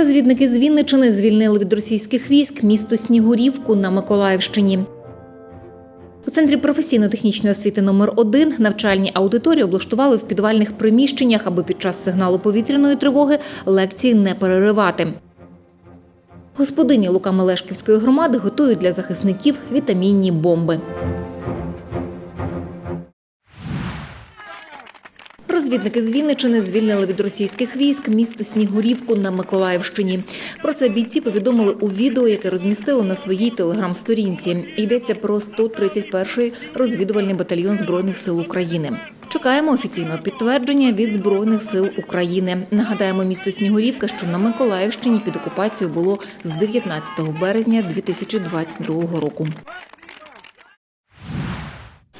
Розвідники з Вінничини звільнили від російських військ місто Снігурівку на Миколаївщині. У центрі професійно-технічної освіти номер 1 навчальні аудиторії облаштували в підвальних приміщеннях, аби під час сигналу повітряної тривоги лекції не переривати. Господині Лука-Мелешківської громади готують для захисників вітамінні бомби. Розвідники з Вінничини звільнили від російських військ місто Снігурівку на Миколаївщині. Про це бійці повідомили у відео, яке розмістили на своїй телеграм-сторінці. Йдеться про 131-й розвідувальний батальйон збройних сил України. Чекаємо офіційного підтвердження від збройних сил України. Нагадаємо, місто Снігурівка, що на Миколаївщині під окупацією було з 19 березня 2022 року.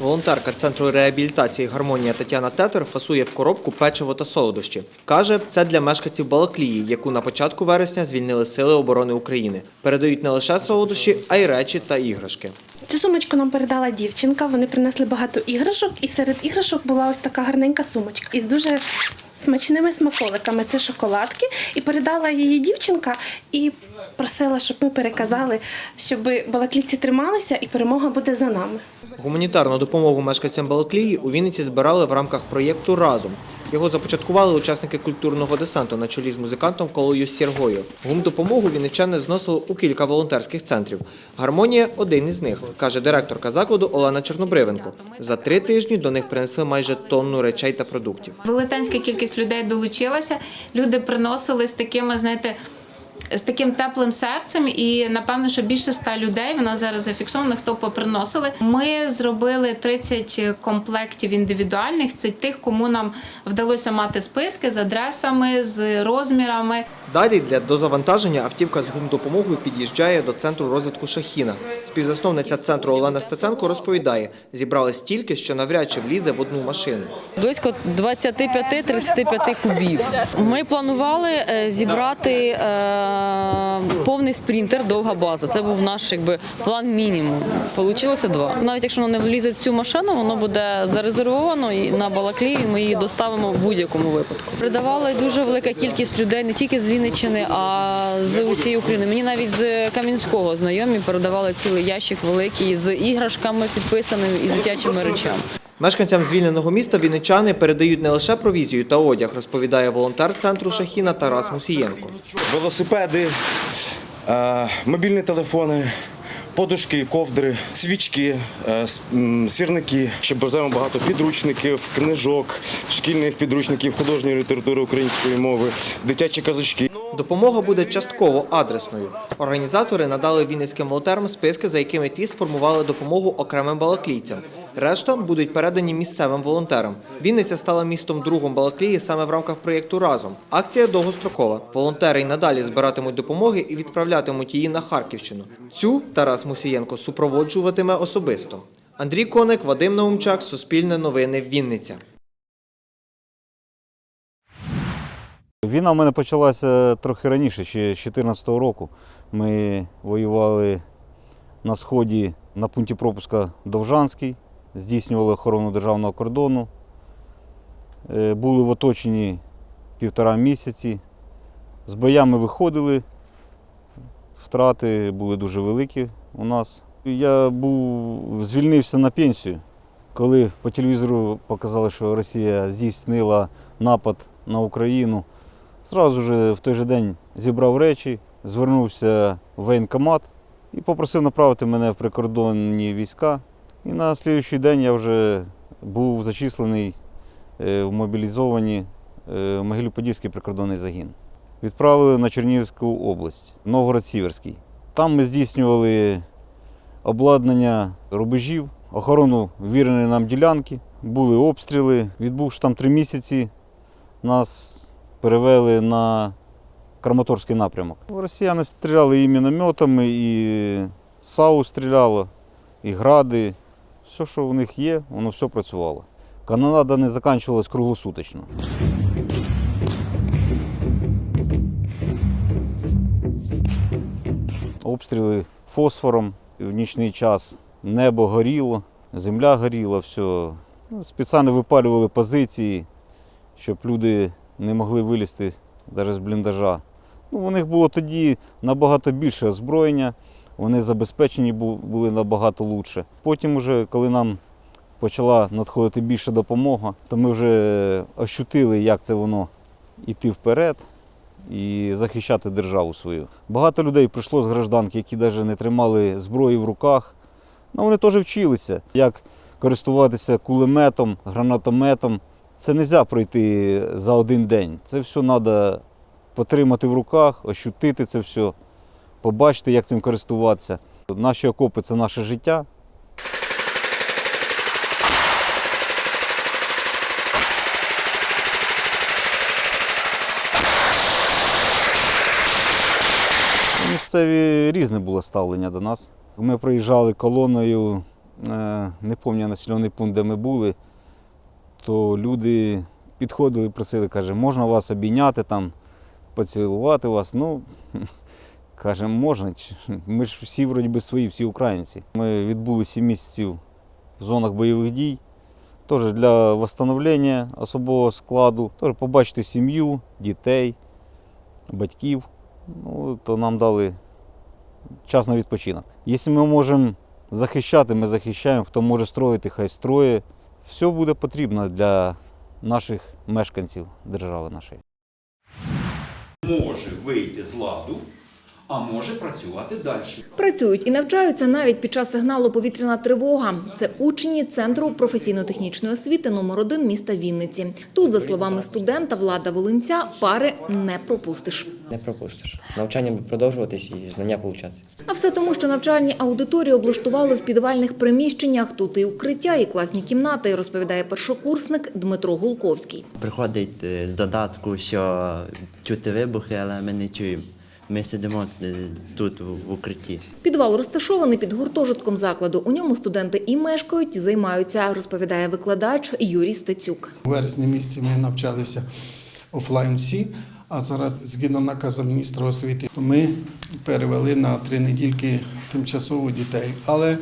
Волонтерка центру реабілітації Гармонія Тетяна Тетер фасує в коробку печиво та солодощі. Каже, це для мешканців Балаклії, яку на початку вересня звільнили Сили оборони України. Передають не лише солодощі, а й речі та іграшки. Цю сумочку нам передала дівчинка. Вони принесли багато іграшок, і серед іграшок була ось така гарненька сумочка із дуже смачними смаколиками. Це шоколадки. І передала її дівчинка і просила, щоб ми переказали, щоб балаклійці трималися, і перемога буде за нами. Гуманітарну допомогу мешканцям Балаклії у Вінниці збирали в рамках проєкту Разом. Його започаткували учасники культурного десанту на чолі з музикантом Колою Сіргою. Гумдопомогу вінничани зносили у кілька волонтерських центрів. Гармонія один із них, каже директорка закладу Олена Чорнобривенко. За три тижні до них принесли майже тонну речей та продуктів. Велетенська кількість людей долучилася. Люди приносили з такими, знаєте. З таким теплим серцем, і напевно, що більше ста людей вона зараз зафіксована, хто поприносили. Ми зробили 30 комплектів індивідуальних. Це тих, кому нам вдалося мати списки з адресами, з розмірами. Далі для дозавантаження автівка з гумдопомогою під'їжджає до центру розвитку Шахіна. Співзасновниця центру Олена Стеценко розповідає, зібрали стільки, що навряд чи влізе в одну машину. Близько 25-35 кубів. Ми планували е, зібрати е, повний спринтер, довга база. Це був наш якби план мінімум. Получилося два. Навіть якщо воно не влізе в цю машину, воно буде зарезервовано і на Балаклії ми її доставимо в будь-якому випадку. Придавала дуже велика кількість людей не тільки з Вінниччини, а з усієї України. Мені навіть з Кам'янського знайомі передавали цілий ящик великий з іграшками підписаними і з дитячими речами. Мешканцям звільненого міста вінничани передають не лише провізію та одяг, розповідає волонтер центру Шахіна Тарас Мусієнко. велосипеди, е, мобільні телефони, подушки, ковдри, свічки, е, сірники. Ще беремо багато підручників, книжок, шкільних підручників художньої літератури української мови, дитячі казочки. Допомога буде частково адресною. Організатори надали вінницьким волонтерам списки, за якими ті сформували допомогу окремим балаклійцям. Решта будуть передані місцевим волонтерам. Вінниця стала містом другом Балаклії саме в рамках проєкту Разом. Акція довгострокова. Волонтери й надалі збиратимуть допомоги і відправлятимуть її на Харківщину. Цю Тарас Мусієнко супроводжуватиме особисто. Андрій Коник, Вадим Наумчак, Суспільне новини, Вінниця. Війна в мене почалася трохи раніше, ще з 2014 року. Ми воювали на сході на пункті пропуска Довжанський, здійснювали охорону державного кордону. Е, Були в оточенні півтора місяці. З боями виходили, втрати були дуже великі у нас. Я був, звільнився на пенсію, коли по телевізору показали, що Росія здійснила напад на Україну. Зразу ж в той же день зібрав речі, звернувся в воєнкомат і попросив направити мене в прикордонні війська. І на наступний день я вже був зачислений е, в мобілізовані е, Могилів-Подільський прикордонний загін. Відправили на Чернігівську область, Новгород-Сіверський. Там ми здійснювали обладнання рубежів, охорону віреної нам ділянки, були обстріли. Відбувши там три місяці, нас перевели на Краматорський напрямок. Росіяни стріляли і мінометами, і САУ стріляло, і гради. Все, що в них є, воно все працювало. Канонада не закінчувалась круглосуточно. Обстріли фосфором в нічний час. Небо горіло, земля горіла, все. Ну, Спеціально випалювали позиції, щоб люди не могли вилізти навіть з бліндажа Ну, у них було тоді набагато більше озброєння, вони забезпечені були набагато лучше. Потім, уже, коли нам почала надходити більша допомога, то ми вже ощутили, як це воно йти вперед і захищати державу свою. Багато людей прийшло з гражданки, які навіть не тримали зброї в руках. Ну, вони теж вчилися, як користуватися кулеметом, гранатометом. Це не можна пройти за один день. Це все треба потримати в руках, ощутити це все, побачити, як цим користуватися. Наші окопи це наше життя. Місцеві різне було ставлення до нас. Ми приїжджали колоною, е, не пам'ятаю населений пункт, де ми були, то люди підходили, просили, каже, можна вас обійняти, там, поцілувати вас. Ну, каже, можна. Ми ж всі вроді би свої, всі українці. Ми відбули 7 місяців в зонах бойових дій. Теж для встановлення особового складу, теж побачити сім'ю, дітей, батьків. Ну, то нам дали час на відпочинок. Якщо ми можемо захищати, ми захищаємо. Хто може строїти, хай строє. Все буде потрібно для наших мешканців держави нашої. може вийти з ладу, а може працювати далі. Працюють і навчаються навіть під час сигналу повітряна тривога. Це учні центру професійно-технічної освіти номер 1 міста Вінниці. Тут, за словами студента Влада Волинця, пари не пропустиш. Не пропустиш. Навчання буде продовжуватись і знання получати. А все тому, що навчальні аудиторії облаштували в підвальних приміщеннях. Тут і укриття, і класні кімнати, розповідає першокурсник Дмитро Гулковський. Приходить е, з додатку, що чути вибухи, але ми не чуємо. Ми сидимо е, тут в укритті. Підвал розташований під гуртожитком закладу. У ньому студенти і мешкають, і займаються, розповідає викладач Юрій Стецюк. У вересні місяці ми навчалися офлайн всі, а зараз, згідно наказу міністра освіти, ми перевели на три недільки тимчасово дітей. Але е,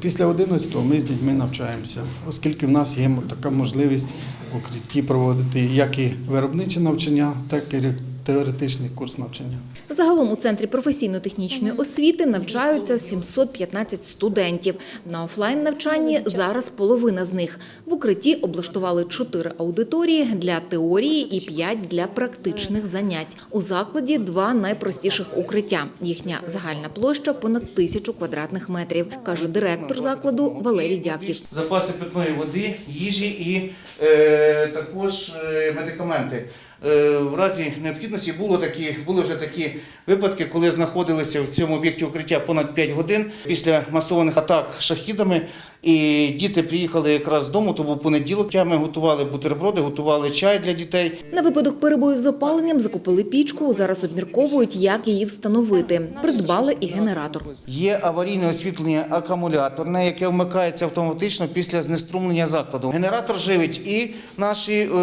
після 11 ми з дітьми навчаємося, оскільки в нас є така можливість в укритті проводити як і виробниче навчання, так і теоретичний курс навчання. Загалом у центрі професійно-технічної освіти навчаються 715 студентів. На офлайн навчанні зараз половина з них. В укритті облаштували чотири аудиторії для теорії і п'ять для практичних занять. У закладі два найпростіших укриття. Їхня загальна площа понад тисячу квадратних метрів, каже директор закладу Валерій Дяків. запаси питної води, їжі і е, також е, медикаменти. Е, в разі необхідності було такі, були вже такі випадки, коли знаходилися в цьому об'єкті укриття понад 5 годин після масованих атак шахідами. І діти приїхали якраз з дому, то був понеділок. Ми готували бутерброди, готували чай для дітей. На випадок перебоїв з опаленням закупили пічку. Зараз обмірковують, як її встановити. Придбали і генератор. Є аварійне освітлення акумуляторне, яке вмикається автоматично після знеструмлення закладу. Генератор живить і наші е,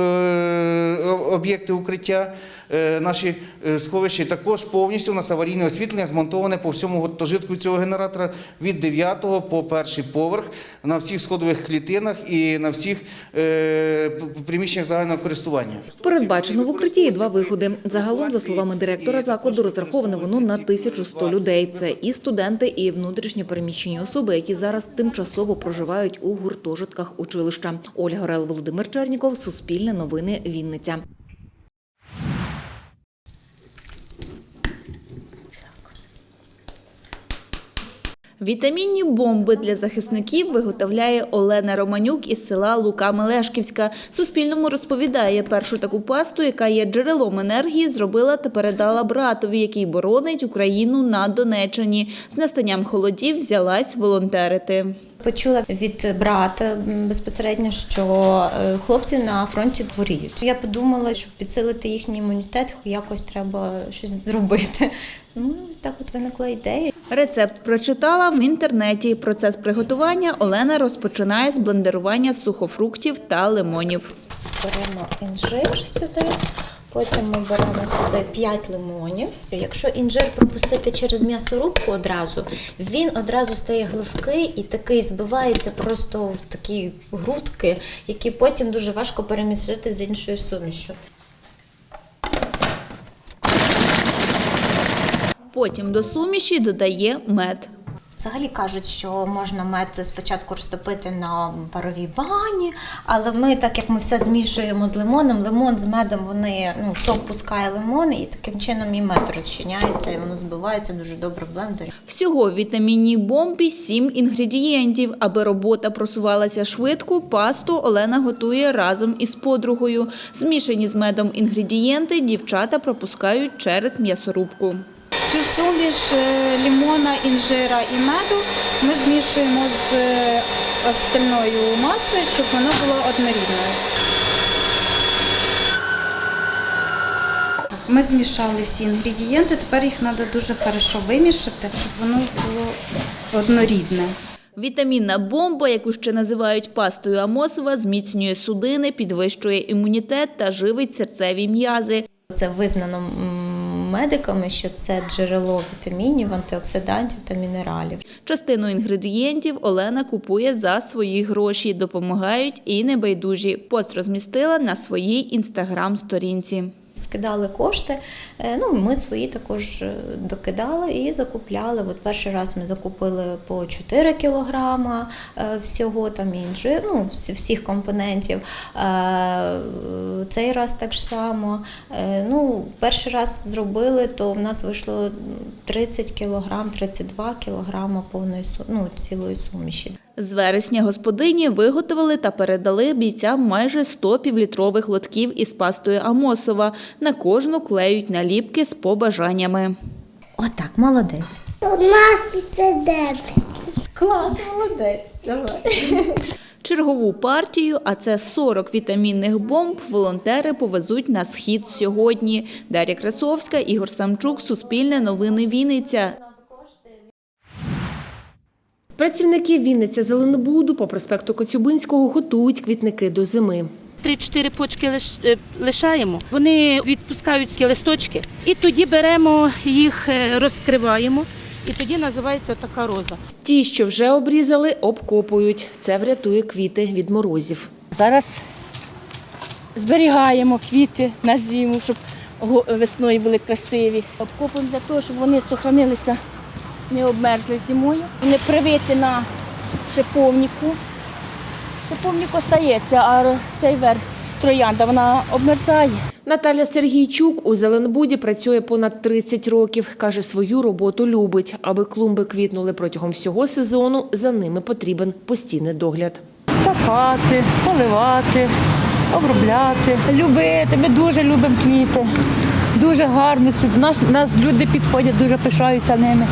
об'єкти укриття, е, наші е, сховища. Також повністю у нас аварійне освітлення змонтоване по всьому гуртожитку цього генератора від 9 по перший поверх на всіх сходових клітинах і на всіх е, приміщеннях загального користування. Передбачено в укритті є два виходи. Загалом, за словами директора закладу, розраховане воно на 1100 людей. Це і студенти, і внутрішньо переміщені особи, які зараз тимчасово проживають у гуртожитках училища. Ольга Орел, Володимир Черніков, Суспільне новини, Вінниця. Вітамінні бомби для захисників виготовляє Олена Романюк із села Лука Мелешківська. Суспільному розповідає, першу таку пасту, яка є джерелом енергії, зробила та передала братові, який боронить Україну на Донеччині. З настанням холодів взялась волонтерити. Почула від брата безпосередньо, що е, хлопці на фронті хворіють. Я подумала, щоб підсилити їхній імунітет, якось треба щось зробити. Ну, так от виникла ідея. Рецепт прочитала в інтернеті. Процес приготування Олена розпочинає з блендерування сухофруктів та лимонів. Беремо інжир сюди, потім ми беремо сюди 5 лимонів. Якщо інжир пропустити через м'ясорубку одразу, він одразу стає гливкий і такий збивається просто в такі грудки, які потім дуже важко перемішати з іншою сумішю. Потім до суміші додає мед. Взагалі кажуть, що можна мед спочатку розтопити на паровій бані, але ми, так як ми все змішуємо з лимоном, лимон з медом вони ну, сок пускає лимон, і таким чином і мед розчиняється, і воно збивається дуже добре в блендері. Всього в вітамінній бомбі 7 інгредієнтів. Аби робота просувалася швидко, пасту Олена готує разом із подругою. Змішані з медом інгредієнти дівчата пропускають через м'ясорубку. Цю суміш е, лимона, інжира і меду ми змішуємо з е, остальною масою, щоб воно було однорідною. Ми змішали всі інгредієнти, тепер їх треба дуже хорошо вимішати, щоб воно було однорідне. Вітамінна бомба, яку ще називають пастою Амосова, зміцнює судини, підвищує імунітет та живить серцеві м'язи. Це визнано медиками, що це джерело вітамінів, антиоксидантів та мінералів. Частину інгредієнтів Олена купує за свої гроші. Допомагають і небайдужі. Пост розмістила на своїй інстаграм-сторінці. Скидали кошти, е, ну ми свої також е, докидали і закупляли. От перший раз ми закупили по 4 кілограма е, всього там інжир, ну всіх компонентів. Цей раз так само. Ну, перший раз зробили, то в нас вийшло 30 кілограм, 32 кілограма повної ну, цілої суміші. З вересня господині виготовили та передали бійцям майже 100 півлітрових лотків із пастою Амосова. На кожну клеють наліпки з побажаннями. Отак, молодець. У нас сидить. Клас, молодець. Давай. Чергову партію, а це 40 вітамінних бомб, волонтери повезуть на схід сьогодні. Дар'я Красовська, Ігор Самчук, Суспільне новини Вінниця. Працівники Вінниця Зеленбуду по проспекту Коцюбинського готують квітники до зими. Три-чотири почки е, лишаємо. Вони відпускають ці листочки, і тоді беремо їх, е, розкриваємо, і тоді називається така роза. Ті, що вже обрізали, обкопують. Це врятує квіти від морозів. Зараз зберігаємо квіти на зиму, щоб го- весною були красиві. Обкопуємо для того, щоб вони сохранилися, не обмерзли зимою. Не привити на шиповнику. Шиповник остається, а цей верх троянда вона обмерзає. Наталя Сергійчук у Зеленбуді працює понад 30 років. Каже, свою роботу любить. Аби клумби квітнули протягом всього сезону, за ними потрібен постійний догляд. Сапати, поливати, обробляти. Любити, ми дуже любимо квіти. Дуже гарно. Нас, нас люди підходять, дуже пишаються ними.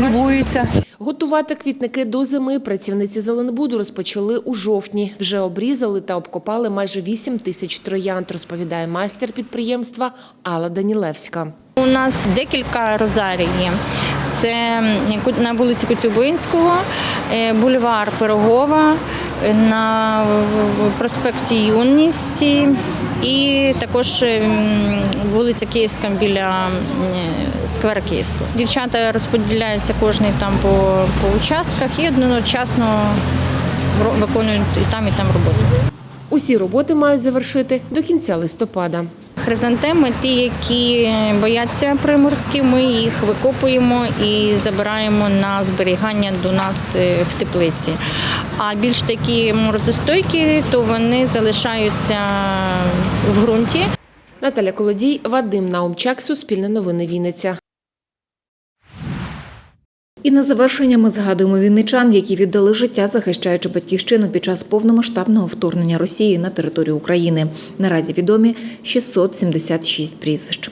Любуються. Готувати квітники до зими працівниці Зеленбуду розпочали у жовтні. Вже обрізали та обкопали майже 8 тисяч троянд, розповідає майстер підприємства Алла Данілевська. У нас декілька розарій є. Це на вулиці Коцюбинського, е, бульвар Пирогова, е, на проспекті Юності і також вулиця Київська біля м, сквера Київського. Дівчата розподіляються кожний там по, по участках і одночасно виконують і там, і там роботу. Усі роботи мають завершити до кінця листопада. Хризантеми, ті, які бояться приморські, ми їх викопуємо і забираємо на зберігання до нас е, в теплиці. А більш такі морозостойкі, то вони залишаються в ґрунті. Наталя Колодій, Вадим Наумчак, Суспільне новини Вінниця. І на завершення ми згадуємо вінничан, які віддали життя, захищаючи батьківщину під час повномасштабного вторгнення Росії на територію України. Наразі відомі 676 прізвищ.